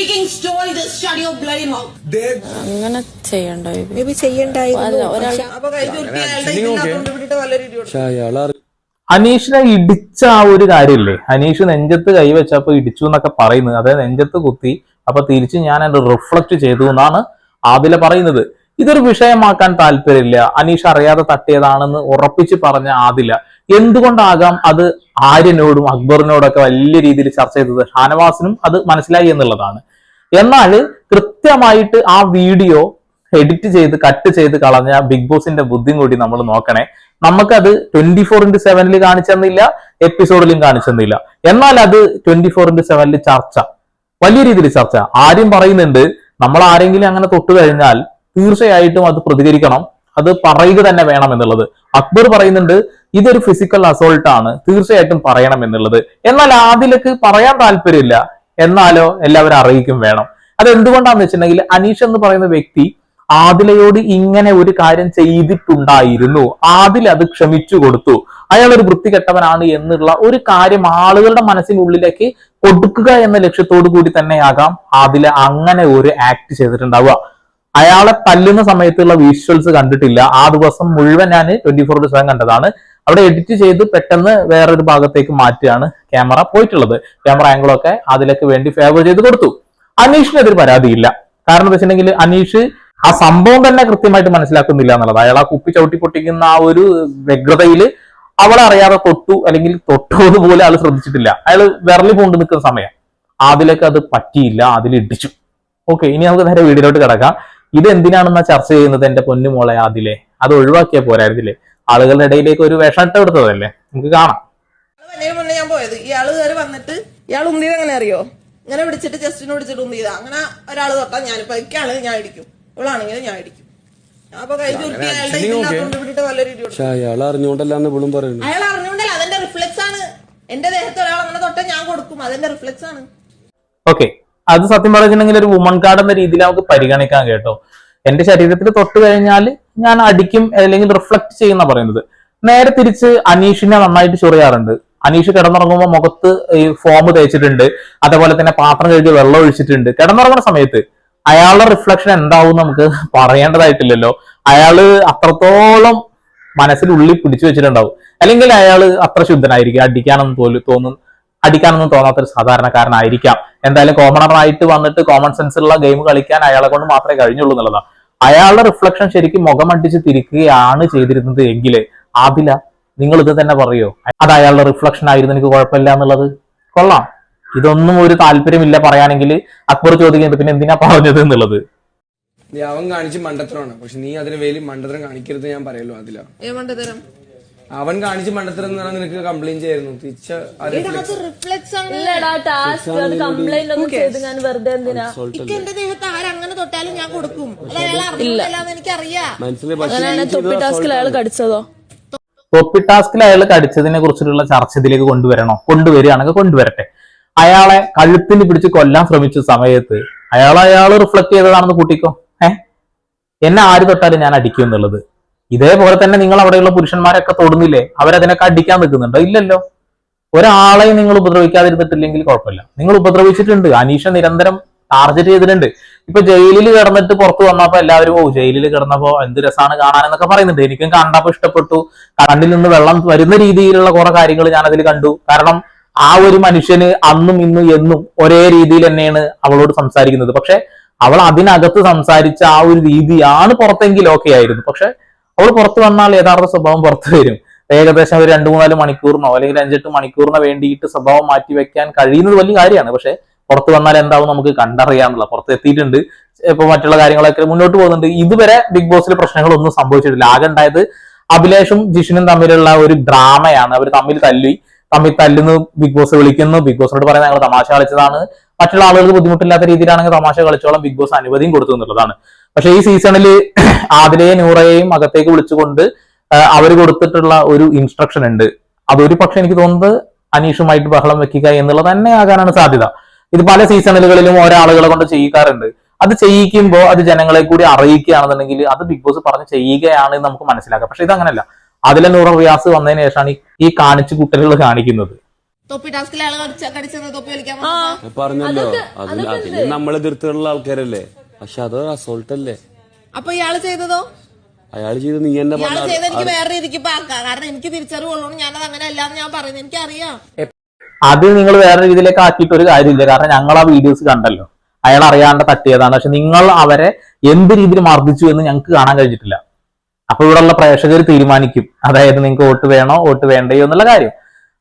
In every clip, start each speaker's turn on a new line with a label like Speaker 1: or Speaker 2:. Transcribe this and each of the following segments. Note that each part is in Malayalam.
Speaker 1: freaking story, just shut your bloody mouth.
Speaker 2: അങ്ങനെ ചെയ്യണ്ട ബേബി
Speaker 3: ചെയ്യണ്ടായിരുന്നു.
Speaker 4: പക്ഷെ അയാൾ
Speaker 5: അനീഷിനെ ഇടിച്ച ആ ഒരു കാര്യമില്ലേ? അനീഷ് നെഞ്ചത്ത് കൈവച്ചപ്പോൾ ഇടിച്ചു എന്നൊക്കെ പറയുന്നത്. അതായത് നെഞ്ചത്ത് കുത്തി അപ്പൊ തിരിച്ച് ഞാൻ അത് റിഫ്ലക്ട് ചെയ്തു എന്നാണ് ആദില പറയുന്നത്. ഇതൊരു വിഷയമാക്കാൻ താല്പര്യമില്ല. അനീഷ് അറിയാതെ തട്ടിയതാണെന്ന് ഉറപ്പിച്ച് പറഞ്ഞ ആദില. എന്തുകൊണ്ടാകാം അത് ആര്യനോടും അക്ബറിനോടൊക്കെ വലിയ രീതിയിൽ ചർച്ച ചെയ്തത്? ഷാനവാസിനും അത് മനസ്സിലായി എന്നുള്ളതാണ്. എന്നാൽ കൃത്യമായിട്ട് ആ വീഡിയോ എഡിറ്റ് ചെയ്ത് കട്ട് ചെയ്ത് കളഞ്ഞ ബിഗ് ബോസിന്റെ ബുദ്ധിയും കൂടി നമ്മൾ നോക്കണേ. നമുക്കത് ട്വന്റി ഫോർ ഇന്റു സെവനിൽ കാണിച്ചെന്നില്ല എപ്പിസോഡിലും കാണിച്ചെന്നില്ല. എന്നാൽ അത് ട്വന്റി ഫോർ ഇന്റു സെവനിൽ ചർച്ച. വലിയ രീതിയിൽ ചർച്ച. ആരും പറയുന്നുണ്ട് നമ്മൾ ആരെങ്കിലും അങ്ങനെ തൊട്ടു കഴിഞ്ഞാൽ തീർച്ചയായിട്ടും അത് പ്രതികരിക്കണം. അത് പറയുക തന്നെ വേണം എന്നുള്ളത്. അക്ബർ പറയുന്നുണ്ട് ഇതൊരു ഫിസിക്കൽ അസോൾട്ട് ആണ്. തീർച്ചയായിട്ടും പറയണം എന്നുള്ളത്. എന്നാൽ ആദിലക്ക് പറയാൻ താല്പര്യമില്ല. എന്നാലോ എല്ലാവരും അറിയിക്കും വേണം. അതെന്തുകൊണ്ടാന്ന് വെച്ചിട്ടുണ്ടെങ്കിൽ അനീഷ് എന്ന് പറയുന്ന വ്യക്തി ആദിലയോട് ഇങ്ങനെ ഒരു കാര്യം ചെയ്തിട്ടുണ്ടായിരുന്നു. ആദിൽ അത് ക്ഷമിച്ചു കൊടുത്തു. അയാൾ ഒരു വൃത്തികെട്ടവനാണ് എന്നുള്ള ഒരു കാര്യം ആളുകളുടെ മനസ്സിനുള്ളിലേക്ക് കൊടുക്കുക എന്ന ലക്ഷ്യത്തോടു കൂടി തന്നെയാകാം ആദില അങ്ങനെ ഒരു ആക്ട് ചെയ്തിട്ടുണ്ടാവുക. അയാളെ തല്ലുന്ന സമയത്തുള്ള വിഷ്വൽസ് കണ്ടിട്ടില്ല. ആ ദിവസം മുഴുവൻ ഞാൻ ട്വന്റി ഫോർ സെവൻ കണ്ടതാണ്. അവിടെ എഡിറ്റ് ചെയ്ത് പെട്ടെന്ന് വേറൊരു ഭാഗത്തേക്ക് മാറ്റിയാണ് ക്യാമറ പോയിട്ടുള്ളത്. ക്യാമറ ആംഗിളൊക്കെ അതിലേക്ക് വേണ്ടി ഫേവർ ചെയ്ത് കൊടുത്തു. അനീഷിന് അതിൽ പരാതിയില്ല. കാരണം എന്താ വെച്ചിട്ടുണ്ടെങ്കിൽ അനീഷ് ആ സംഭവം തന്നെ കൃത്യമായിട്ട് മനസ്സിലാക്കുന്നില്ല എന്നുള്ളത്. അയാൾ ആ കുപ്പി ചവിട്ടി പൊട്ടിക്കുന്ന ആ ഒരു വ്യഗ്രതയിൽ അവളെ അറിയാതെ തൊട്ടു അല്ലെങ്കിൽ തൊട്ടത് പോലെ ആൾ ശ്രദ്ധിച്ചിട്ടില്ല. അയാൾ വിരളി പോണ്ട് നിൽക്കുന്ന സമയം. അതിലേക്ക് അത് പറ്റിയില്ല. അതിലിടിച്ചു ഓക്കെ ഇനി നമുക്ക് നേരെ വീടിലോട്ട് കിടക്കാം. ഇത് എന്തിനാണെന്നാ ചർച്ച ചെയ്യുന്നത് എന്റെ പൊന്നുമോളെ അതിലെ അത് ഒഴിവാക്കിയ പോരായിരുന്നില്ലേ? ആളുകളുടെ ഇടയിലേക്ക് ഒരു വിഷമിട്ട് എടുത്തതല്ലേ? നമുക്ക് കാണാം.
Speaker 6: ഞാൻ പോയത്. ഇയാൾ കയറി വന്നിട്ട് ഇയാൾ ഉന്തിയത് എങ്ങനെ അറിയോ? ഇങ്ങനെ പിടിച്ചിട്ട് ജസ്റ്റിനെ പിടിച്ചിട്ട് ഉന്തിയതാ. അങ്ങനെ ഒരാൾ തൊട്ടാ ഞാനിപ്പോ ഇക്കാണ് ഞാൻ ഇടിക്കും. ഇവളാണെങ്കിൽ ഞാൻ ഇടിക്കും.
Speaker 4: അയാൾ അറിഞ്ഞുകൊണ്ടല്ലാന്ന് ഇവളും പറയുന്നു.
Speaker 6: അയാൾ അറിഞ്ഞുകൊണ്ടല്ല അതെന്റെ റിഫ്ലക്സ് ആണ്. എന്റെ ദേഹത്ത് ഒരാൾ അങ്ങനെ തൊട്ടാ ഞാൻ കൊടുക്കും. അതെന്റെ റിഫ്ലക്സ് ആണ്.
Speaker 5: ഓക്കെ അത് സത്യം പറഞ്ഞിട്ടുണ്ടെങ്കിൽ ഒരു വുമൺ കാർഡ് എന്ന രീതിയിൽ നമുക്ക് പരിഗണിക്കാം കേട്ടോ. എന്റെ ശരീരത്തിൽ തൊട്ട് കഴിഞ്ഞാൽ ഞാൻ അടിക്കും അല്ലെങ്കിൽ റിഫ്ലക്ട് ചെയ്യുന്ന പറയുന്നത്. നേരെ തിരിച്ച് അനീഷിനെ നന്നായിട്ട് ചൊറിയാറുണ്ട്. അനീഷ് കിടന്നുറങ്ങുമ്പോൾ മുഖത്ത് ഈ ഫോം തേച്ചിട്ടുണ്ട്. അതേപോലെ തന്നെ പാത്രം കഴുകി വെള്ളം ഒഴിച്ചിട്ടുണ്ട്. കിടന്നുറങ്ങുന്ന സമയത്ത് അയാളുടെ റിഫ്ലക്ഷൻ എന്താവും നമുക്ക് പറയേണ്ടതായിട്ടില്ലല്ലോ. അയാൾ അത്രത്തോളം മനസ്സിൽ ഉള്ളി പിടിച്ചു വെച്ചിട്ടുണ്ടാവും. അല്ലെങ്കിൽ അയാൾ അത്ര ശുദ്ധനായിരിക്കും. അടിക്കാനൊന്നും പോലും തോന്നും അടിക്കാനൊന്നും തോന്നാത്ത ഒരു സാധാരണക്കാരനായിരിക്കാം. എന്തായാലും കോമൺ ആയിട്ട് വന്നിട്ട് കോമൺ സെൻസ് ഉള്ള ഗെയിം കളിക്കാൻ അയാളെ കൊണ്ട് മാത്രമേ കഴിഞ്ഞുള്ളൂ എന്നുള്ളതാണ്. അയാളുടെ റിഫ്ലക്ഷൻ ശരിക്കും മുഖമടിച്ച് തിരിക്കുകയാണ് ചെയ്തിരുന്നത് എങ്കിൽ ആദില നിങ്ങൾ ഇത് തന്നെ പറയോ? അത് അയാളുടെ റിഫ്ലക്ഷൻ ആയിരുന്നു എനിക്ക് കുഴപ്പമില്ല എന്നുള്ളത്. കൊള്ളാം. ഇതൊന്നും ഒരു താല്പര്യമില്ല പറയാനെങ്കിൽ അക്ബർ ചോദിക്കുന്നത് പിന്നെ എന്തിനാ പറഞ്ഞത് എന്നുള്ളത്.
Speaker 4: നീ അവൻ കാണിച്ച് മണ്ടത്തരമാണ്. പക്ഷെ നീ അതിന് വേലി മണ്ടത്തരം കാണിക്കരുത് ഞാൻ പറയല്ലോ അതില
Speaker 6: ഏമണ്ട് തരം
Speaker 4: അവൻ കാണിച്ച് മണ്ടത്തരം എന്ന് നിനക്ക് കംപ്ലൈന്റ് ചെയ്യായിരുന്നു. തിരിച്ച
Speaker 6: റിഫ്ലക്സ് റിഫ്ലെക്സ് ആണ്.
Speaker 2: ടാസ്ക് അത് കംപ്ലൈന്റ് ഒന്നും ചെയ്ത് ഞാൻ വെറുതെ എന്തിനാ?
Speaker 6: എന്റെ ദേഹത്ത് തൊട്ടാലും ഞാൻ കൊടുക്കും. എനിക്കറിയാം.
Speaker 2: ടാസ്കിൽ അയാൾ കടിച്ചതോ?
Speaker 5: തൊപ്പി ടാസ്കിൽ അയാൾ കടിച്ചതിനെ കുറിച്ചിട്ടുള്ള ചർച്ച ഇതിലേക്ക് കൊണ്ടുവരണോ. കൊണ്ടുവരികയാണെങ്കിൽ കൊണ്ടുവരട്ടെ. അയാളെ കഴുത്തിന് പിടിച്ച് കൊല്ലാൻ ശ്രമിച്ച സമയത്ത് അയാൾ അയാൾ റിഫ്ലക്ട് ചെയ്തതാണെന്ന് കൂട്ടിക്കോ? ഏ? എന്നെ ആര് തൊട്ടാലും ഞാൻ അടിക്കും എന്നുള്ളത്. ഇതേപോലെ തന്നെ നിങ്ങൾ അവിടെയുള്ള പുരുഷന്മാരൊക്കെ തൊടുന്നില്ലേ? അവരതിനൊക്കെ അടിക്കാൻ നിൽക്കുന്നുണ്ടോ? ഇല്ലല്ലോ. ഒരാളെയും നിങ്ങൾ ഉപദ്രവിക്കാതിരുന്നിട്ടില്ലെങ്കിൽ കുഴപ്പമില്ല. നിങ്ങൾ ഉപദ്രവിച്ചിട്ടുണ്ട്. അനീഷ നിരന്തരം ടാർഗറ്റ് ചെയ്തിട്ടുണ്ട്. ഇപ്പൊ ജയിലിൽ കിടന്നിട്ട് പുറത്തു വന്നപ്പോ എല്ലാവരും ഓ ജയിലിൽ കിടന്നപ്പോ എന്ത് രസമാണ് കാണാൻ എന്നൊക്കെ പറയുന്നുണ്ട്. എനിക്കും കണ്ടപ്പോ ഇഷ്ടപ്പെട്ടു. കണ്ണിൽ നിന്ന് വെള്ളം വരുന്ന രീതിയിലുള്ള കുറെ കാര്യങ്ങൾ ഞാൻ അതിൽ കണ്ടു. കാരണം ആ ഒരു മനുഷ്യന് അന്നും ഇന്നും എന്നും ഒരേ രീതിയിൽ തന്നെയാണ് അവളോട് സംസാരിക്കുന്നത്. പക്ഷെ അവൾ അതിനകത്ത് സംസാരിച്ച ആ ഒരു രീതിയാണ് പുറത്തെങ്കിൽ ഓക്കെ ആയിരുന്നു. പക്ഷെ അവൾ പുറത്തു വന്നാൽ യഥാർത്ഥ സ്വഭാവം പുറത്തു വരും. ഏകദേശം ഒരു രണ്ടു മൂന്നാൽ മണിക്കൂറിനോ അല്ലെങ്കിൽ അഞ്ചെട്ട് മണിക്കൂറിനോ വേണ്ടിയിട്ട് സ്വഭാവം മാറ്റി വെക്കാൻ കഴിയുന്നത് വലിയ കാര്യമാണ്. പക്ഷെ പുറത്ത് വന്നാൽ എന്താവും നമുക്ക് കണ്ടറിയാന്നുള്ള പുറത്ത് എത്തിയിട്ടുണ്ട്. ഇപ്പൊ മറ്റുള്ള കാര്യങ്ങളൊക്കെ മുന്നോട്ട് പോകുന്നുണ്ട്. ഇതുവരെ ബിഗ് ബോസിൽ പ്രശ്നങ്ങളൊന്നും സംഭവിച്ചിട്ടില്ല. ആകെ ഉണ്ടായത് അഭിലേഷും ജിഷിനും തമ്മിലുള്ള ഒരു ഡ്രാമയാണ്. അവർ തമ്മിൽ തല്ലി തമ്മിൽ തല്ലുന്നു ബിഗ് ബോസ് വിളിക്കുന്നു. ബിഗ് ബോസിനോട് പറയുന്നത് ഞങ്ങൾ തമാശ കളിച്ചതാണ്. മറ്റുള്ള ആളുകൾക്ക് ബുദ്ധിമുട്ടില്ലാത്ത രീതിയിലാണെങ്കിൽ തമാശ കളിച്ചോളം. ബിഗ് ബോസ് അനുമതിയും കൊടുത്തു എന്നുള്ളതാണ്. പക്ഷേ ഈ സീസണിൽ ആദിലയെ നൂറയെയും അകത്തേക്ക് വിളിച്ചുകൊണ്ട് അവർ കൊടുത്തിട്ടുള്ള ഒരു ഇൻസ്ട്രക്ഷൻ ഉണ്ട്. അതൊരു പക്ഷെ എനിക്ക് തോന്നുന്നത് അനീഷുമായിട്ട് ബഹളം വെക്കുക എന്നുള്ളത് തന്നെ ആകാനാണ് സാധ്യത. ഇത് പല സീസണലുകളിലും ഓരോ ആളുകളെ കൊണ്ട് ചെയ്യിക്കാറുണ്ട്. അത് ചെയ്യിക്കുമ്പോൾ അത് ജനങ്ങളെ കൂടി അറിയിക്കുകയാണെന്നുണ്ടെങ്കിൽ അത് ബിഗ് ബോസ് പറഞ്ഞ് ചെയ്യുകയാണ് എന്ന് നമുക്ക് മനസ്സിലാക്കാം. പക്ഷെ ഇതങ്ങനല്ല. അതിലെ നൂറ് റിയാസ് വന്നതിന് ശേഷമാണ് ഈ- കാണിച്ചു കുട്ടികൾ കാണിക്കുന്നത്.
Speaker 3: പറഞ്ഞല്ലോ. അത് അതിന് നമ്മൾ എതിർത്തുള്ള ആൾക്കാരല്ലേ? പക്ഷെ അത് അസോൾട്ട് അല്ലേ?
Speaker 6: അപ്പൊ ഇയാൾ ചെയ്തതോ?
Speaker 3: അയാൾ ചെയ്ത് നീ എന്നെ
Speaker 6: ചെയ്ത് എനിക്ക് വേറെ രീതിക്ക് കാരണം എനിക്ക് തിരിച്ചറിവുള്ളൂ ഞാനത് അങ്ങനെ അല്ലാന്ന് ഞാൻ പറയുന്നത് എനിക്കറിയാം.
Speaker 5: അത് നിങ്ങൾ വേറെ രീതിയിലേക്ക് ആക്കിയിട്ട് ഒരു കാര്യമില്ല. കാരണം ഞങ്ങൾ ആ വീഡിയോസ് കണ്ടല്ലോ. അയാൾ അറിയാണ്ട് തട്ടിയതാണ്. പക്ഷെ നിങ്ങൾ അവരെ എന്ത് രീതിയിൽ മർദ്ദിച്ചു എന്ന് ഞങ്ങൾക്ക് കാണാൻ കഴിഞ്ഞിട്ടില്ല. അപ്പൊ ഇവിടെയുള്ള പ്രേക്ഷകർ തീരുമാനിക്കും. അതായത് നിങ്ങൾക്ക് വോട്ട് വേണോ വോട്ട് വേണ്ടയോ എന്നുള്ള കാര്യം.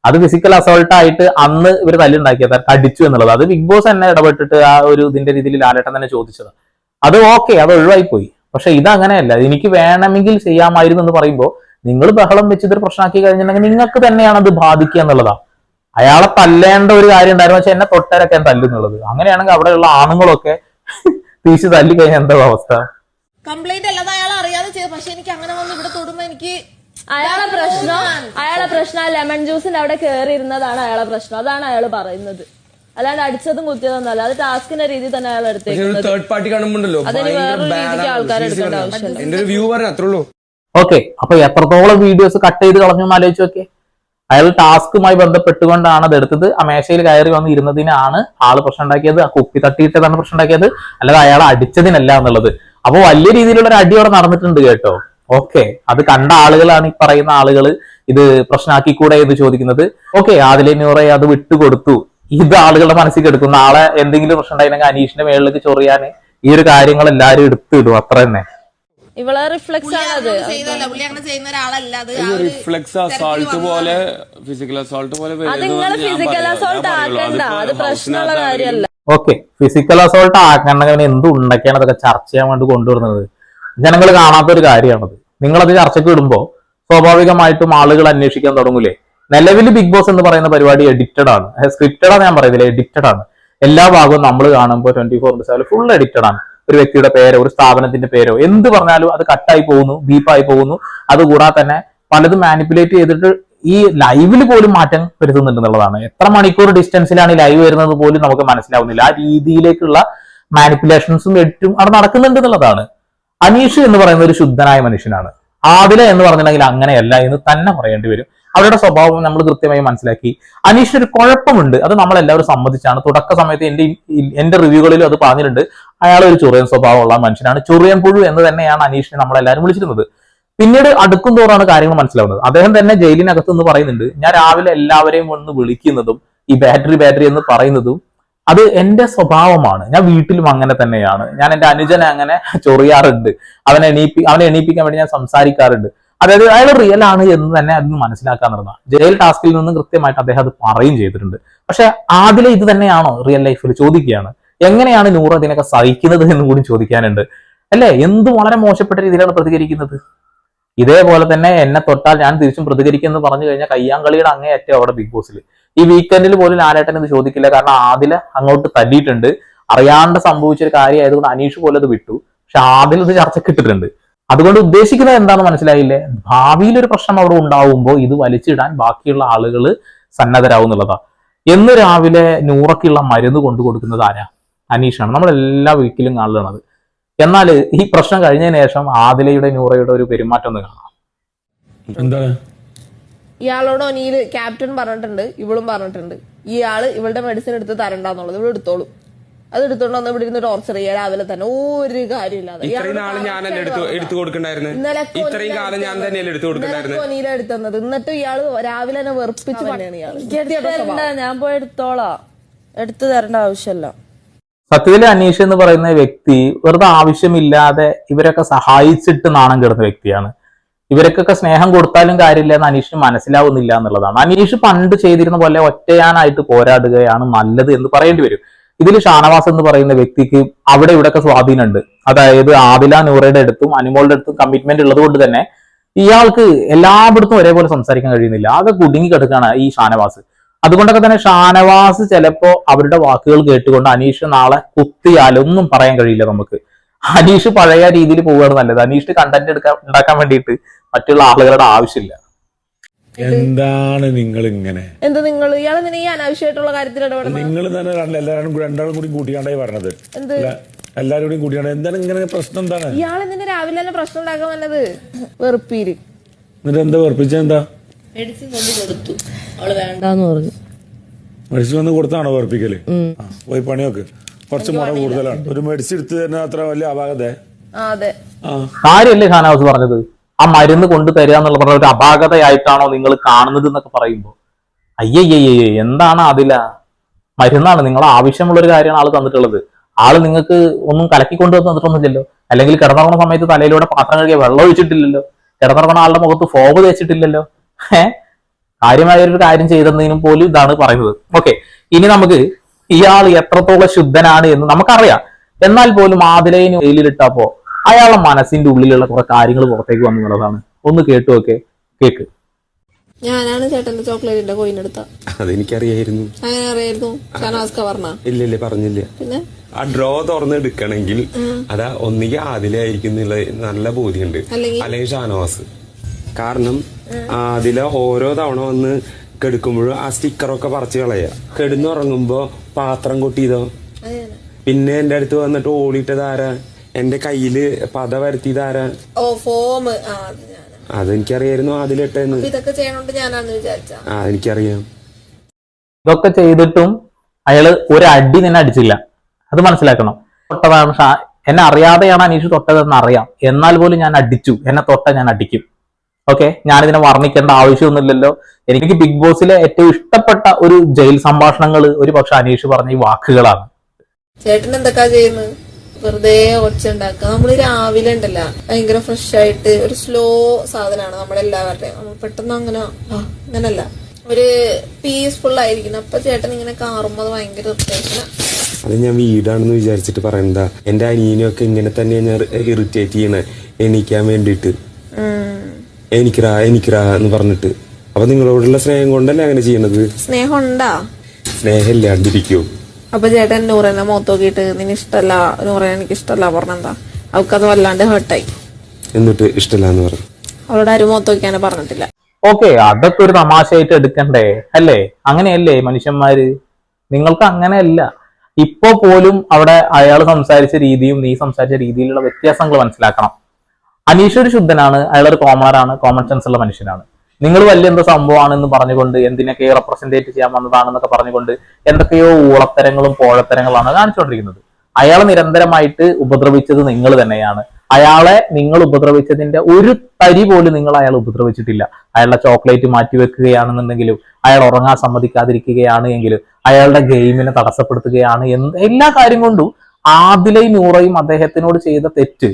Speaker 5: അത് ഫിസിക്കൽ അസോൾട്ട് ആയിട്ട് അന്ന് ഇവർ തല്ലുണ്ടാക്കിയത് അടിച്ചു എന്നുള്ളത്. അത് ബിഗ് ബോസ് തന്നെ ഇടപെട്ടിട്ട് ആ ഒരു ഇതിന്റെ രീതിയിൽ ലാലേട്ടൻ തന്നെ ചോദിച്ചത് അത് ഓക്കെ അത് ഒഴിവായി പോയി. പക്ഷെ ഇത് അങ്ങനെയല്ല. എനിക്ക് വേണമെങ്കിൽ ചെയ്യാമായിരുന്നു എന്ന് പറയുമ്പോൾ നിങ്ങൾ ബഹളം വെച്ച് ഇതൊരു പ്രശ്നമാക്കി കഴിഞ്ഞിട്ടുണ്ടെങ്കിൽ നിങ്ങൾക്ക് തന്നെയാണ് അത് ബാധിക്കുക എന്നുള്ളതാ അയാളെ തല്ലേണ്ട ഒരു കാര്യം ഉണ്ടായിരുന്നു. പക്ഷെ എന്നെ തൊട്ടരൊക്കെ ഞാൻ തല്ലുന്നുള്ളത് അങ്ങനെയാണെങ്കിൽ അവിടെയുള്ള ആണുങ്ങളൊക്കെ തീശ് തല്ലി കഴിഞ്ഞാൽ എന്താ അവസ്ഥ?
Speaker 6: കംപ്ലൈന്റ് അല്ലാതെ അയാൾ അറിയാതെ ചെയ്തു. പക്ഷെ എനിക്ക് അങ്ങനെ വന്ന് ഇവിടെ തൊടുമ്പോ എനിക്ക്
Speaker 2: അയാളെ പ്രശ്നം അയാളെ പ്രശ്നം ലെമൺ ജ്യൂസിന്റെ അവിടെ കയറി ഇരുന്നതാണ് അയാളെ പ്രശ്നം. അതാണ് അയാൾ പറയുന്നത്. അല്ലാണ്ട് അടിച്ചതും കുത്തിയതൊന്നും അല്ല അത് ടാസ്കിന്റെ രീതിയിൽ തന്നെ അയാൾ എടുത്തേക്കുന്നത്.
Speaker 4: തേർഡ് പാർട്ടി കാണുമ്പോണ്ടല്ലോ
Speaker 2: അതിന് വേറൊരു രീതിക്ക് ആൾക്കാരെ എടുക്കേണ്ട ആവശ്യമില്ല.
Speaker 4: എന്റെ ഒരു വ്യൂ പറഞ്ഞു അത്രേ ഉള്ളൂ.
Speaker 5: ഓക്കെ അപ്പൊ എത്രത്തോളം വീഡിയോസ് കട്ട് ചെയ്ത് കളഞ്ഞു എന്ന് ആലോചിച്ച് നോക്കിയേ? അയാൾ ടാസ്കുമായി ബന്ധപ്പെട്ടുകൊണ്ടാണ് അത് എടുത്തത്. ആ മേശയിൽ കയറി വന്ന് ഇരുന്നതിനാണ് ആൾ പ്രശ്നം ഉണ്ടാക്കിയത് കുപ്പി തട്ടിയിട്ടതാണ് പ്രശ്നം ഉണ്ടാക്കിയത് അല്ലാതെ അയാൾ അടിച്ചതിനല്ല എന്നുള്ളത്. അപ്പൊ വലിയ രീതിയിലുള്ള ഒരു അടി അവിടെ നടന്നിട്ടുണ്ട് കേട്ടോ. ഓക്കെ. അത് കണ്ട ആളുകളാണ് ഈ പറയുന്ന ആളുകൾ ഇത് പ്രശ്നമാക്കിക്കൂടെ എന്ന് ചോദിക്കുന്നത്. ഓക്കെ. ആദിലെ നൂറെ അത് വിട്ടുകൊടുത്തു. ഇത് ആളുകളുടെ മനസ്സിൽ കിടക്കും ആളെ എന്തെങ്കിലും പ്രശ്നം ഉണ്ടായിരുന്നെങ്കിൽ അനീഷിന്റെ മേളിലേക്ക് ചൊറിയാൻ ഈ ഒരു കാര്യങ്ങൾ എല്ലാവരും എടുത്തിടും അത്ര തന്നെ.
Speaker 2: ഇവളെ റിഫ്ലക്സ് ആണത്.
Speaker 6: പുള്ളി അങ്ങനെ ചെയ്യുന്ന ഒരാളല്ല. അത്
Speaker 3: റിഫ്ലക്സ് അസോൾട്ട് പോലെ ഫിസിക്കൽ അസോൾട്ട് പോലെ
Speaker 2: അത്
Speaker 3: വരുന്നത്
Speaker 2: ഫിസിക്കൽ. അസോൾട്ട് ആക്കണ്ട. അത് പ്രശ്നമുള്ള കാര്യമല്ല.
Speaker 5: ഓക്കെ ഫിസിക്കൽ അസോൾട്ട് ആക്കണമെങ്കിൽ എന്ത് ഉണ്ടാക്കിയാണ് അതൊക്കെ ചർച്ച ചെയ്യാൻ വേണ്ടി കൊണ്ടുവരുന്നത്? ജനങ്ങൾ കാണാത്ത ഒരു കാര്യമാണത്. നിങ്ങളത് ചർച്ചയ്ക്ക് വിടുമ്പോൾ സ്വാഭാവികമായിട്ടും ആളുകൾ അന്വേഷിക്കാൻ തുടങ്ങൂലേ? നിലവിൽ ബിഗ് ബോസ് എന്ന് പറയുന്ന പരിപാടി എഡിറ്റഡ് ആണ്. സ്ക്രിപ്റ്റഡ് ആണ് ഞാൻ പറയുന്നില്ല എഡിറ്റഡ് ആണ്. എല്ലാ ഭാഗവും നമ്മൾ കാണുമ്പോൾ twenty four seven full edited ആണ്. ഒരു വ്യക്തിയുടെ പേരോ ഒരു സ്ഥാപനത്തിന്റെ പേരോ എന്ത് പറഞ്ഞാലും അത് കട്ടായി പോകുന്നു ബീപ്പായി പോകുന്നു. അതുകൂടാതെ തന്നെ പലതും മാനിപ്പുലേറ്റ് ചെയ്തിട്ട് ഈ ലൈവിൽ പോലും മാറ്റം വരുത്തുന്നുണ്ടെന്നുള്ളതാണ് എത്ര മണിക്കൂർ ഡിസ്റ്റൻസിലാണ് ലൈവ് വരുന്നത് പോലും നമുക്ക് മനസ്സിലാവുന്നില്ല. ആ രീതിയിലേക്കുള്ള മാനിപ്പുലേഷൻസും എറ്റും അവിടെ നടക്കുന്നുണ്ട് എന്നുള്ളതാണ്. അനീഷ് എന്ന് പറയുന്ന ഒരു ശുദ്ധനായ മനുഷ്യനാണ്. ആദില എന്ന് പറഞ്ഞിട്ടുണ്ടെങ്കിൽ അങ്ങനെയല്ല എന്ന് തന്നെ പറയേണ്ടി വരും. അവരുടെ സ്വഭാവം നമ്മൾ കൃത്യമായി മനസ്സിലാക്കി. അനീഷിന് ഒരു കുഴപ്പമുണ്ട്. അത് നമ്മളെല്ലാവരും സമ്മതിച്ചാണ്. തുടക്ക സമയത്ത് എന്റെ എന്റെ റിവ്യൂകളിലും അത് പറഞ്ഞിട്ടുണ്ട്. അയാൾ ഒരു ചൊറിയൻ സ്വഭാവമുള്ള മനുഷ്യനാണ്. ചൊറിയൻ പുഴു എന്ന് തന്നെയാണ് അനീഷിനെ നമ്മളെല്ലാവരും വിളിച്ചിരുന്നത്. പിന്നീട് അടുക്കും തോറാണ് കാര്യങ്ങൾ മനസ്സിലാവുന്നത്. അദ്ദേഹം തന്നെ ജയിലിനകത്ത് നിന്ന് പറയുന്നുണ്ട് ഞാൻ രാവിലെ എല്ലാവരെയും വന്ന് വിളിക്കുന്നതും ഈ ബാറ്ററി ബാറ്ററി എന്ന് പറയുന്നതും അത് എന്റെ സ്വഭാവമാണ്. ഞാൻ വീട്ടിലും അങ്ങനെ തന്നെയാണ്. ഞാൻ എന്റെ അനുജനെ അങ്ങനെ ചൊറിയാറുണ്ട്. അവനെ എണീപ്പി അവനെ എണീപ്പിക്കാൻ വേണ്ടി ഞാൻ സംസാരിക്കാറുണ്ട്. അതായത് അയാൾ റിയൽ ആണ് എന്ന് തന്നെ അതിന് മനസ്സിലാക്കാൻ നടന്ന ജയിൽ ടാസ്കിൽ നിന്ന് കൃത്യമായിട്ട് അദ്ദേഹം അത് പറയും ചെയ്തിട്ടുണ്ട്. പക്ഷെ ആദിലെ ഇത് തന്നെയാണോ റിയൽ ലൈഫിൽ ചോദിക്കുകയാണ്? എങ്ങനെയാണ് നൂറ് അതിനൊക്കെ സഹിക്കുന്നത് എന്ന് കൂടി ചോദിക്കാനുണ്ട്. അല്ലേ? എന്ത് വളരെ മോശപ്പെട്ട രീതിയിലാണ് പ്രതികരിക്കുന്നത്? ഇതേപോലെ തന്നെ എന്നെ തൊട്ടാൽ ഞാൻ തിരിച്ചും പ്രതികരിക്കും എന്ന് പറഞ്ഞു കഴിഞ്ഞാൽ കയ്യാങ്കളിയുടെ അങ്ങേയറ്റം അവിടെ ബിഗ് ബോസിൽ ഈ വീക്കെൻഡിൽ പോലും ലാലേട്ടൻ ഇത് ചോദിക്കില്ല. കാരണം ആദില അങ്ങോട്ട് തല്ലിയിട്ടുണ്ട്. അറിയാണ്ട് സംഭവിച്ച ഒരു കാര്യമായതുകൊണ്ട് അനീഷ് പോലെ അത് വിട്ടു. പക്ഷെ ആദിൽ ഇത് കിട്ടിട്ടുണ്ട് ഇട്ടിട്ടുണ്ട്. അതുകൊണ്ട് ഉദ്ദേശിക്കുന്നത് എന്താണെന്ന് മനസ്സിലായില്ലേ? ഭാവിയിൽ ഒരു പ്രശ്നം അവിടെ ഉണ്ടാവുമ്പോൾ ഇത് വലിച്ചിടാൻ ബാക്കിയുള്ള ആളുകൾ സന്നദ്ധരാവും എന്നുള്ളതാ. എന്ന് രാവിലെ നൂറക്കുള്ള മരുന്ന് കൊണ്ടു കൊടുക്കുന്നത് ആരാ? അനീഷാണ്. നമ്മൾ എല്ലാ വീക്കിലും കാണുന്നത് എന്നാൽ ഈ പ്രശ്നം കഴിഞ്ഞതിന് ശേഷം ആദിലയുടെ നൂറയുടെ ഒരു പെരുമാറ്റം ഒന്ന് കാണാം.
Speaker 7: എന്താണ്?
Speaker 6: ഇയാളോട് ഒനിയിൽ ക്യാപ്റ്റൻ പറഞ്ഞിട്ടുണ്ട് ഇവളും പറഞ്ഞിട്ടുണ്ട്. ഇയാൾ ഇവളുടെ മെഡിസിൻ എടുത്ത് തരണ്ടെന്നുള്ളത് ഇവളെടുത്തോളൂ എടുത്തോളൂ. അത് എടുത്തോണ്ട് വന്ന് ഇവിടെ ഇരുന്ന് ടോർച്ചർ ചെയ്യുക രാവിലെ തന്നെ ഒരു കാര്യമില്ലാതെ.
Speaker 4: ഇത്രയും ഞാനല്ലേ എടുത്തു എടുത്തു കൊടുക്കണ്ടായിരുന്നു? ഇത്രയും കാലം ഞാൻ തന്നെയല്ലേ എടുത്തു കൊടുക്കണ്ടായിരുന്നു?
Speaker 6: കൊനിയില എടുത്തത്. എന്നിട്ട് ഇയാൾ രാവിലെ തന്നെ വെറുപ്പിച്ച് പണിയാണ്
Speaker 2: ഇയാൾ. ഞാൻ പോയി എടുത്തോളാ. എടുത്തു തരേണ്ട ആവശ്യമല്ല.
Speaker 5: സത്യത്തിൽ അനീഷ് എന്ന് പറയുന്ന വ്യക്തി വെറുതെ ആവശ്യമില്ലാതെ ഇവരൊക്കെ സഹായിച്ചിട്ട് നാണം കെടുന്ന വ്യക്തിയാണ്. ഇവരൊക്കെ സ്നേഹം കൊടുത്താലും കാര്യമില്ല എന്ന് അനീഷിന് മനസ്സിലാവുന്നില്ല എന്നുള്ളതാണ്. അനീഷ് പണ്ട് ചെയ്തിരുന്ന പോലെ ഒറ്റയാനായിട്ട് പോരാടുകയാണ് നല്ലത് എന്ന് പറയേണ്ടി വരും. ഇതിൽ ഷാനവാസ് എന്ന് പറയുന്ന വ്യക്തിക്ക് അവിടെ ഇവിടെയൊക്കെ സ്വാധീനമുണ്ട്. അതായത് ആദില നൂറയുടെ അടുത്തും അനുമോളുടെ അടുത്തും കമ്മിറ്റ്മെന്റ് ഉള്ളത് കൊണ്ട് തന്നെ ഇയാൾക്ക് എല്ലായിടത്തും ഒരേപോലെ സംസാരിക്കാൻ കഴിയുന്നില്ല. ആകെ കുടുങ്ങി കിടക്കുകയാണ് ഈ ഷാനവാസ്. അതുകൊണ്ടൊക്കെ തന്നെ ഷാനവാസ് ചിലപ്പോ അവരുടെ വാക്കുകൾ കേട്ടുകൊണ്ട് അനീഷ് നാളെ കുത്തിയാലൊന്നും പറയാൻ കഴിയില്ല നമുക്ക്. അനീഷ് പഴയ രീതിയിൽ പോവുകയാണ് നല്ലത്. അനീഷ് കണ്ടന്റ് എടുക്കാൻ ഉണ്ടാക്കാൻ വേണ്ടിയിട്ട് മറ്റുള്ള ആളുകളുടെ ആവശ്യമില്ല.
Speaker 7: എന്താണ് നിങ്ങൾ ഇങ്ങനെ
Speaker 6: എന്താ നിങ്ങൾ? ഇയാൾ നിന്നെ ഈ അനാവശ്യമായിട്ടുള്ള കാര്യത്തിൽ ഇടപെടണം.
Speaker 7: നിങ്ങൾ തന്നെ എല്ലാവരും കൂടി രണ്ടാളും കൂടി കൂട്ടിയാണ്ടായി പറഞ്ഞത്.
Speaker 6: എന്ത്?
Speaker 7: അല്ല, കൂടി കൂട്ടിയാണ് എന്താണ് ഇങ്ങനെ പ്രശ്നം എന്താണ്?
Speaker 6: ഇയാൾ എന്തിനാ രാവിലെ തന്നെ പ്രശ്നം ഉണ്ടാക്കാൻ വന്നത്? വെറുപ്പീര്.
Speaker 7: എന്നിട്ട് എന്താ വെറുപ്പിച്ച എന്താ?
Speaker 2: മെഡിസിൻ കൊണ്ട് കൊടുത്തു. അവൾ വേണ്ടാന്ന് പറഞ്ഞു.
Speaker 7: മെഡിസിൻ വന്ന് കൊടുത്താണോ വെറുപ്പിക്കൽ? പോയി പണിയൊക്കെ. കുറച്ച് മുറ കൂടുതലാണ്. ഒരു മെഡിസിൻ എടുത്ത് തന്നെ അത്ര വലിയ അപാകത
Speaker 6: ആരല്ലേ അതെ.
Speaker 7: ആ.
Speaker 5: കാര്യല്ലേ ഖാനാവസ് പറഞ്ഞത്? ആ മരുന്ന് കൊണ്ടു തരിക എന്നുള്ള പറഞ്ഞ ഒരു അപാകതയായിട്ടാണോ നിങ്ങൾ കാണുന്നത് എന്നൊക്കെ പറയുമ്പോൾ അയ്യയ്യയ്യേ എന്താണ് അതില? മരുന്നാണ് നിങ്ങൾ ആവശ്യമുള്ള ഒരു കാര്യമാണ് ആൾ തന്നിട്ടുള്ളത്. ആൾ നിങ്ങൾക്ക് ഒന്നും കലക്കി കൊണ്ടുവന്ന് തന്നിട്ടൊന്നുമില്ലല്ലോ. അല്ലെങ്കിൽ കിടന്നുറങ്ങുന്ന സമയത്ത് തലയിലൂടെ പാത്രം കഴുകിയ വെള്ളം ഒഴിച്ചിട്ടില്ലല്ലോ. കിടന്നുറങ്ങുന്ന ആളുടെ മുഖത്ത് ഫോബ് തേച്ചിട്ടില്ലല്ലോ. ഏഹ് കാര്യമായ ഒരു കാര്യം ചെയ്തതിനും പോലും ഇതാണ് പറയുന്നത്. ഓക്കെ ഇനി നമുക്ക് ഇയാൾ എത്രത്തോളം ശുദ്ധനാണ് എന്ന് നമുക്കറിയാം. എന്നാൽ പോലും ആദിലയിന് വെയിലിലിട്ടപ്പോ അയാളുടെ മനസ്സിന്റെ ഉള്ളിലുള്ള കുറെ കാര്യങ്ങൾ പുറത്തേക്ക് വന്നു എന്നുള്ളതാണ്. ഒന്ന് കേട്ടു ഒക്കെ കേക്ക്.
Speaker 6: ഞാനാണ് ചേട്ടന്റെ ചോക്ലേറ്റിന്റെ കോയിൻ എടുത്ത
Speaker 3: അതെനിക്കറിയായിരുന്നു.
Speaker 6: അങ്ങനെ അറിയായിരുന്നു ഷാനാസ്ക പറഞ്ഞ.
Speaker 3: ഇല്ല ഇല്ല പറഞ്ഞില്ല.
Speaker 6: പിന്നെ?
Speaker 3: ആ ഡ്രോ തുറന്നെടുക്കണമെങ്കിൽ അതാ ഒന്നുകിൽ ആദിലായിരിക്കും എന്നുള്ള നല്ല ബോധ്യമുണ്ട്.
Speaker 6: അല്ലെങ്കിൽ?
Speaker 3: ഷാനവാസ്? കാരണം ആദില ഓരോ തവണ വന്ന് കെടുക്കുമ്പോഴും ആ സ്റ്റിക്കറൊക്കെ പറിച്ച് കളയുക കെടുന്നുറങ്ങുമ്പോ പാത്രം കൊട്ടിയതോ? പിന്നെ എന്റെ അടുത്ത് വന്നിട്ട് ഓടിയിട്ടതാരാ എന്റെ കയ്യിൽ പത വരുത്തിയതാരാ
Speaker 6: ഓ ഫോം
Speaker 3: അതെനിക്കറിയായിരുന്നു
Speaker 6: അതിലിട്ടെന്ന് ഇതൊക്കെ ചെയ്യണോണ്ട് ഞാനാന്ന് വിചാരിച്ച.
Speaker 3: ആ എനിക്കറിയാം.
Speaker 5: ഇതൊക്കെ ചെയ്തിട്ടും അയാൾ ഒരു അടി നിന്നെ അടിച്ചില്ല. അത് മനസ്സിലാക്കണം. തൊട്ടതാണ് എന്നെ അറിയാതെയാണ് അനീഷ് തൊട്ടതെന്ന് അറിയാം. എന്നാൽ പോലും ഞാൻ അടിച്ചു. എന്നെ തൊട്ട ഞാൻ അടിക്കും. ഓക്കെ? ഇതിനെ വർണിക്കേണ്ട ആവശ്യമൊന്നുമില്ലല്ലോ. എനിക്ക് ബിഗ് ബോസിലെ ഏറ്റവും ഇഷ്ടപ്പെട്ട ഒരു ജയിൽ സംഭാഷണങ്ങൾ ഒരു പക്ഷെ അനീഷ് പറഞ്ഞ ഈ വാക്കുകളാണ്.
Speaker 6: ചേട്ടൻ എന്തൊക്കെയാ ചെയ്യുന്നത്? വെറുതെ ഒച്ച ഉണ്ടാക്കുക നമ്മൾ രാവിലെ ഉണ്ടല്ല ഭയങ്കര ഫ്രഷ് ആയിട്ട് ഒരു സ്ലോ സാധനമാണ് നമ്മളെല്ലാവരുടെയും. നമ്മൾ പെട്ടെന്ന് അങ്ങനെ അങ്ങനല്ല. ഒരു പീസ്ഫുൾ ആയിരിക്കും അപ്പൊ ചേട്ടൻ ഇങ്ങനെ കാറുമ്പോ അത് ഭയങ്കര
Speaker 3: അത് ഞാൻ വീടാണെന്ന് വിചാരിച്ചിട്ട് പറയണ്ട എന്റെ അനിയനെയൊക്കെ ഇങ്ങനെ തന്നെ ഞാൻ ഇറിറ്റേറ്റ് ചെയ്യണേ. എണീക്കാൻ വേണ്ടിട്ട് എനിക്കറാ എനിക്കറാ എന്ന് പറഞ്ഞിട്ട്. അപ്പൊ നിങ്ങളോടുള്ള സ്നേഹം കൊണ്ടല്ലേ അങ്ങനെ ചെയ്യണത്?
Speaker 6: സ്നേഹം ഉണ്ടാ?
Speaker 3: സ്നേഹം ഇല്ലാണ്ടിരിക്കോ
Speaker 6: അപ്പൊ ചേട്ടൻ നൂറേനെ മുഖത്ത് നോക്കിയിട്ട് നിന്നെ ഇഷ്ടല്ല നൂറനെ എനിക്ക് ഇഷ്ടല്ല പറഞ്ഞെന്താ? അവക്കത് വല്ലാണ്ട് ഹേർട്ടായി
Speaker 3: എന്നിട്ട് ഇഷ്ടല്ല എന്ന് പറഞ്ഞു.
Speaker 6: അവളോട് ആരും മുഖത്ത് നോക്കിയാണ് പറഞ്ഞിട്ടില്ല.
Speaker 5: ഓക്കെ അതൊക്കെ ഒരു തമാശയായിട്ട് എടുക്കണ്ടേ? അല്ലേ? അങ്ങനെയല്ലേ മനുഷ്യന്മാര്? നിങ്ങൾക്ക് അങ്ങനെയല്ല. ഇപ്പോ പോലും അവിടെ അയാൾ സംസാരിച്ച രീതിയും നീ സംസാരിച്ച രീതിയിലുള്ള വ്യത്യാസങ്ങൾ മനസ്സിലാക്കണം. അനീഷ് ഒരു ശുദ്ധനാണ് അയാൾ ഒരു കോമണറാണ് കോമൺ സെൻസ് ഉള്ള മനുഷ്യനാണ്. നിങ്ങൾ വലിയ എന്തോ സംഭവമാണെന്ന് പറഞ്ഞുകൊണ്ട് എന്തിനൊക്കെയോ റെപ്രസെന്റേറ്റ് ചെയ്യാൻ വന്നതാണെന്നൊക്കെ പറഞ്ഞുകൊണ്ട് എന്തൊക്കെയോ ഊളത്തരങ്ങളും പോഴത്തരങ്ങളാണ് കാണിച്ചുകൊണ്ടിരിക്കുന്നത്. അയാളെ നിരന്തരമായിട്ട് ഉപദ്രവിച്ചത് നിങ്ങൾ തന്നെയാണ്. അയാളെ നിങ്ങൾ ഉപദ്രവിച്ചതിന്റെ ഒരു തരി പോലും നിങ്ങൾ അയാൾ ഉപദ്രവിച്ചിട്ടില്ല. അയാളുടെ ചോക്ലേറ്റ് മാറ്റിവെക്കുകയാണെന്നുണ്ടെങ്കിലും അയാൾ ഉറങ്ങാൻ സമ്മതിക്കാതിരിക്കുകയാണ് എങ്കിലും അയാളുടെ ഗെയിമിനെ തടസ്സപ്പെടുത്തുകയാണ് എല്ലാ കാര്യം കൊണ്ടും ആദിലയും നൂറയും അദ്ദേഹത്തിനോട് ചെയ്ത തെറ്റ്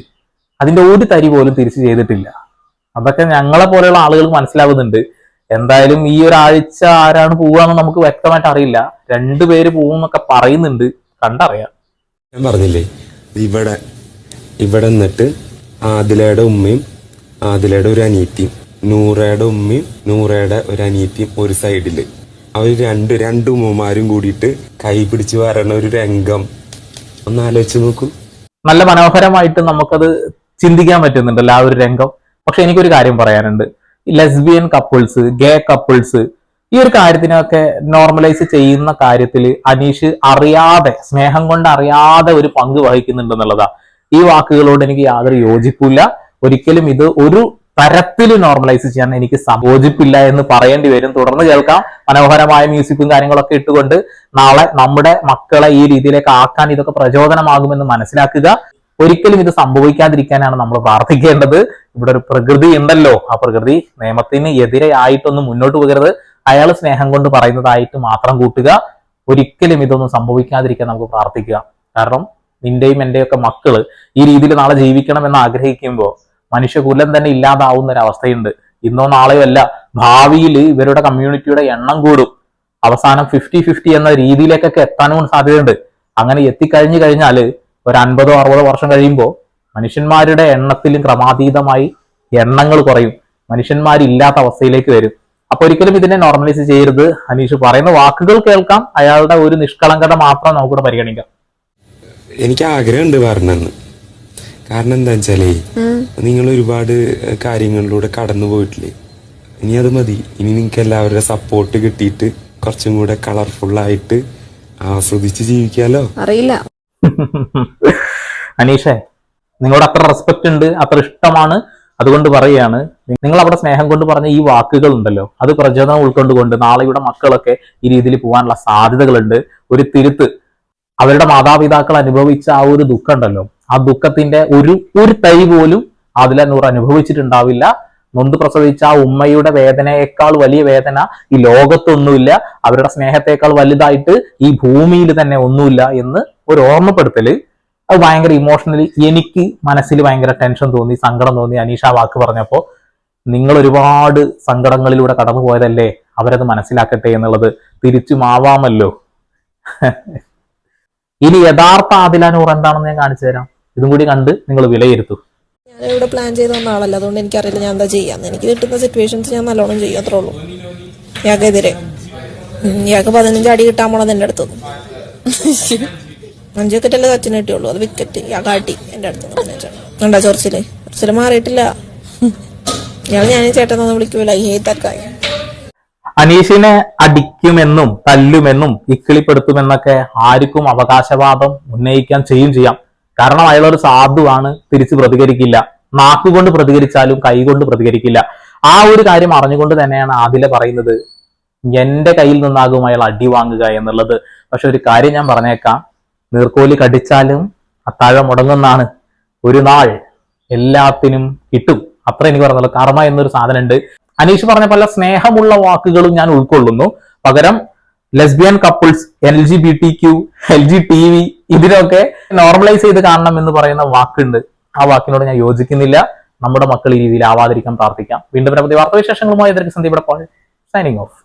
Speaker 5: അതിന്റെ ഒരു തരി പോലും തിരിച്ചു ചെയ്തിട്ടില്ല. അതൊക്കെ ഞങ്ങളെ പോലെയുള്ള ആളുകൾ മനസ്സിലാവുന്നുണ്ട്. എന്തായാലും ഈ ഒരാഴ്ച ആരാണ് പോവാന്ന് നമുക്ക് വ്യക്തമായിട്ട് അറിയില്ല. രണ്ടുപേര് പോകുന്നൊക്കെ പറയുന്നുണ്ട്. കണ്ടറിയാം.
Speaker 3: ഞാൻ പറഞ്ഞില്ലേ ഇവിടെ ഇവിടെ നിന്നിട്ട് ആദിലയുടെ ഉമ്മയും ആദിലയുടെ ഒരു അനിയത്തിയും നൂറയുടെ ഉമ്മയും നൂറയുടെ ഒരു അനിയത്തിയും ഒരു സൈഡിൽ. അവർ രണ്ട് രണ്ട് ഉമ്മമാരും കൂടിയിട്ട് കൈ പിടിച്ച് വരണ ഒരു രംഗം. ഒന്ന് ആലോചിച്ച് നോക്കൂ.
Speaker 5: നല്ല മനോഹരമായിട്ട് നമുക്കത് ചിന്തിക്കാൻ പറ്റുന്നുണ്ടല്ലോ ആ ഒരു രംഗം. പക്ഷെ എനിക്കൊരു കാര്യം പറയാനുണ്ട്. ലെസ്ബിയൻ കപ്പിൾസ് ഗേ കപ്പിൾസ് ഈ ഒരു കാര്യത്തിനൊക്കെ നോർമലൈസ് ചെയ്യുന്ന കാര്യത്തിൽ അനീഷ് അറിയാതെ സ്നേഹം കൊണ്ട് അറിയാതെ ഒരു പങ്ക് വഹിക്കുന്നുണ്ടെന്നുള്ളതാ. ഈ വാക്കുകളോട് എനിക്ക് യാതൊരു യോജിപ്പില്ല. ഒരിക്കലും ഇത് ഒരു തരത്തിൽ നോർമലൈസ് ചെയ്യാൻ എനിക്ക് യോജിപ്പില്ല എന്ന് പറയേണ്ടി വരും. തുടർന്ന് കേൾക്കാം. മനോഹരമായ മ്യൂസിക്കും കാര്യങ്ങളൊക്കെ ഇട്ടുകൊണ്ട് നാളെ നമ്മുടെ മക്കളെ ഈ രീതിയിലേക്ക് ആക്കാൻ ഇതൊക്കെ പ്രചോദനമാകുമെന്ന് മനസ്സിലാക്കുക. ഒരിക്കലും ഇത് സംഭവിക്കാതിരിക്കാനാണ് നമ്മൾ പ്രാർത്ഥിക്കേണ്ടത്. ഇവിടെ ഒരു പ്രകൃതി ഉണ്ടല്ലോ. ആ പ്രകൃതി നിയമത്തിന് എതിരെ ആയിട്ടൊന്നും മുന്നോട്ട് പോകരുത്. അയാൾ സ്നേഹം കൊണ്ട് പറയുന്നതായിട്ട് മാത്രം കൂട്ടുക. ഒരിക്കലും ഇതൊന്നും സംഭവിക്കാതിരിക്കാൻ നമുക്ക് പ്രാർത്ഥിക്കുക. കാരണം നിന്റെയും എന്റെയും ഒക്കെ മക്കൾ ഈ രീതിയിൽ നാളെ ജീവിക്കണം എന്ന് ആഗ്രഹിക്കുമ്പോൾ മനുഷ്യകുലം തന്നെ ഇല്ലാതാവുന്ന ഒരു അവസ്ഥയുണ്ട് ഇന്നോ നാളെയോ അല്ല ഭാവിയിൽ ഇവരുടെ കമ്മ്യൂണിറ്റിയുടെ എണ്ണം കൂടും. അവസാനം ഫിഫ്റ്റി ഫിഫ്റ്റി എന്ന രീതിയിലേക്കൊക്കെ എത്താനും സാധ്യതയുണ്ട്. അങ്ങനെ എത്തിക്കഴിഞ്ഞു കഴിഞ്ഞാൽ ഒരു അൻപതോ അറുപതോ വർഷം കഴിയുമ്പോൾ മനുഷ്യന്മാരുടെ എണ്ണത്തിലും ക്രമാതീതമായി എണ്ണങ്ങൾ കുറയും. മനുഷ്യന്മാരില്ലാത്ത അവസ്ഥയിലേക്ക് വരും. അപ്പൊ ഒരിക്കലും ഇതിനെ നോർമലൈസ് ചെയ്യരുത്. അനീഷ് പറയുന്ന വാക്കുകൾ കേൾക്കാം. അയാളുടെ ഒരു നിഷ്കളങ്കത മാത്രം നമുക്കിവിടെ പരിഗണിക്കാം.
Speaker 3: എനിക്ക് ആഗ്രഹമുണ്ട് പറഞ്ഞെന്ന് കാരണം എന്താ വെച്ചാലേ നിങ്ങൾ ഒരുപാട് കാര്യങ്ങളിലൂടെ കടന്നു പോയിട്ടില്ലേ? ഇനി അത് മതി. ഇനി നിങ്ങൾക്ക് എല്ലാവരുടെ സപ്പോർട്ട് കിട്ടിയിട്ട് കുറച്ചും കൂടെ കളർഫുൾ ആയിട്ട് ആസ്വദിച്ച് ജീവിക്കാലോ?
Speaker 6: അറിയില്ല.
Speaker 5: അനീഷേ നിങ്ങളോട് അത്ര റെസ്പെക്ട് ഉണ്ട് അത്ര ഇഷ്ടമാണ് അതുകൊണ്ട് പറയുകയാണ്. നിങ്ങൾ അവിടെ സ്നേഹം കൊണ്ട് പറഞ്ഞ ഈ വാക്കുകൾ ഉണ്ടല്ലോ അത് പ്രചോദനം ഉൾക്കൊണ്ടുകൊണ്ട് നാളെയുടെ മക്കളൊക്കെ ഈ രീതിയിൽ പോകാനുള്ള സാധ്യതകളുണ്ട്. ഒരു തിരുത്ത് അവരുടെ മാതാപിതാക്കൾ അനുഭവിച്ച ആ ഒരു ദുഃഖം ഉണ്ടല്ലോ ആ ദുഃഖത്തിന്റെ ഒരു ഒരു തൈ പോലും അതിലെ നൂറ് അനുഭവിച്ചിട്ടുണ്ടാവില്ല. നൊന്ത് പ്രസവിച്ച ആ ഉമ്മയുടെ വേദനയേക്കാൾ വലിയ വേദന ഈ ലോകത്തൊന്നുമില്ല. അവരുടെ സ്നേഹത്തെക്കാൾ വലുതായിട്ട് ഈ ഭൂമിയിൽ തന്നെ ഒന്നുമില്ല എന്ന് ഒരു ഓർമ്മപ്പെടുത്തൽ അത് ഭയങ്കര ഇമോഷണലി എനിക്ക് മനസ്സിൽ ഭയങ്കര ടെൻഷൻ തോന്നി സങ്കടം തോന്നി. അനീഷ വാക്ക് പറഞ്ഞപ്പോൾ നിങ്ങൾ ഒരുപാട് സങ്കടങ്ങളിലൂടെ കടന്നു പോയതല്ലേ? അവരത് മനസ്സിലാക്കട്ടെ എന്നുള്ളത് തിരിച്ചു മാവാമല്ലോ ഇനി യഥാർത്ഥ ആദിലാനൂർ എന്താണെന്ന് ഞാൻ കാണിച്ചു തരാം. ഇതും കൂടി കണ്ട് നിങ്ങൾ വിലയിരുത്തു.
Speaker 8: ഞാൻ ഇവിടെ പ്ലാൻ ചെയ്ത് വന്ന ആളല്ല. അതുകൊണ്ട് എനിക്കറിയില്ല ഞാൻ എന്താ ചെയ്യാന്ന്. എനിക്ക് കിട്ടുന്ന സിറ്റുവേഷൻസ് ഞാൻ നല്ലോണം ചെയ്യും. അത്രേ ഉള്ളൂ. ഇയാൾക്കെതിരെ ഇയാൾക്ക് പതിനഞ്ച് അടി കിട്ടാൻ പോണത് എന്റെ അടുത്ത് അഞ്ച് വിക്കറ്റല്ലേ സച്ചിന് കിട്ടിയുള്ളൂ. അത് വിക്കറ്റ്. കാട്ടി. എന്റെ അടുത്ത് കണ്ടാ ചോർച്ചിൽ ചോർച്ചിൽ മാറിയിട്ടില്ല. ഇയാൾ ഞാൻ ചേട്ടനൊന്ന് വിളിക്കൂല. ഈ ഹേത്തർക്കായി
Speaker 5: അനീഷിനെ അടിക്കുമെന്നും തല്ലുമെന്നും ഇക്കിളിപ്പെടുത്തുമെന്നൊക്കെ ആർക്കും അവകാശവാദം ഉന്നയിക്കാൻ ചെയ്യും ചെയ്യാം. കാരണം അയാൾ ഒരു സാധുവാണ് തിരിച്ച് പ്രതികരിക്കില്ല. നാക്കുകൊണ്ട് പ്രതികരിച്ചാലും കൈകൊണ്ട് പ്രതികരിക്കില്ല. ആ ഒരു കാര്യം അറിഞ്ഞുകൊണ്ട് തന്നെയാണ് ആദില പറയുന്നത്. എന്റെ കയ്യിൽ നിന്നാകും അയാൾ അടി വാങ്ങുക എന്നുള്ളത്. പക്ഷെ ഒരു കാര്യം ഞാൻ പറഞ്ഞേക്കാം. നീർക്കോലി കടിച്ചാലും അത്താഴം മുടങ്ങുന്നാണ്. ഒരു നാൾ എല്ലാത്തിനും കിട്ടും. അത്ര എനിക്ക് പറഞ്ഞുള്ളൂ. കർമ്മ എന്നൊരു സാധനം ഉണ്ട് അനീഷ് പറഞ്ഞ പല സ്നേഹമുള്ള വാക്കുകളും ഞാൻ ഉൾക്കൊള്ളുന്നു. പകരം lesbian couples L G B T Q L G T V ഇതിനൊക്കെ നോർമലൈസ് ചെയ്ത് കാണണം എന്ന് പറയുന്ന വാക്കുണ്ട്. ആ വാക്കിനോട് ഞാൻ യോജിക്കുന്നില്ല. നമ്മുടെ മക്കൾ ഈ രീതിയിൽ ആവാതിരിക്കാൻ പ്രാർത്ഥിക്കാം. വീണ്ടും പ്രതി വാർത്താവിശേഷങ്ങളുമായി എതിർക്ക് സന്ദീപ് സൈനിങ് ഓഫ്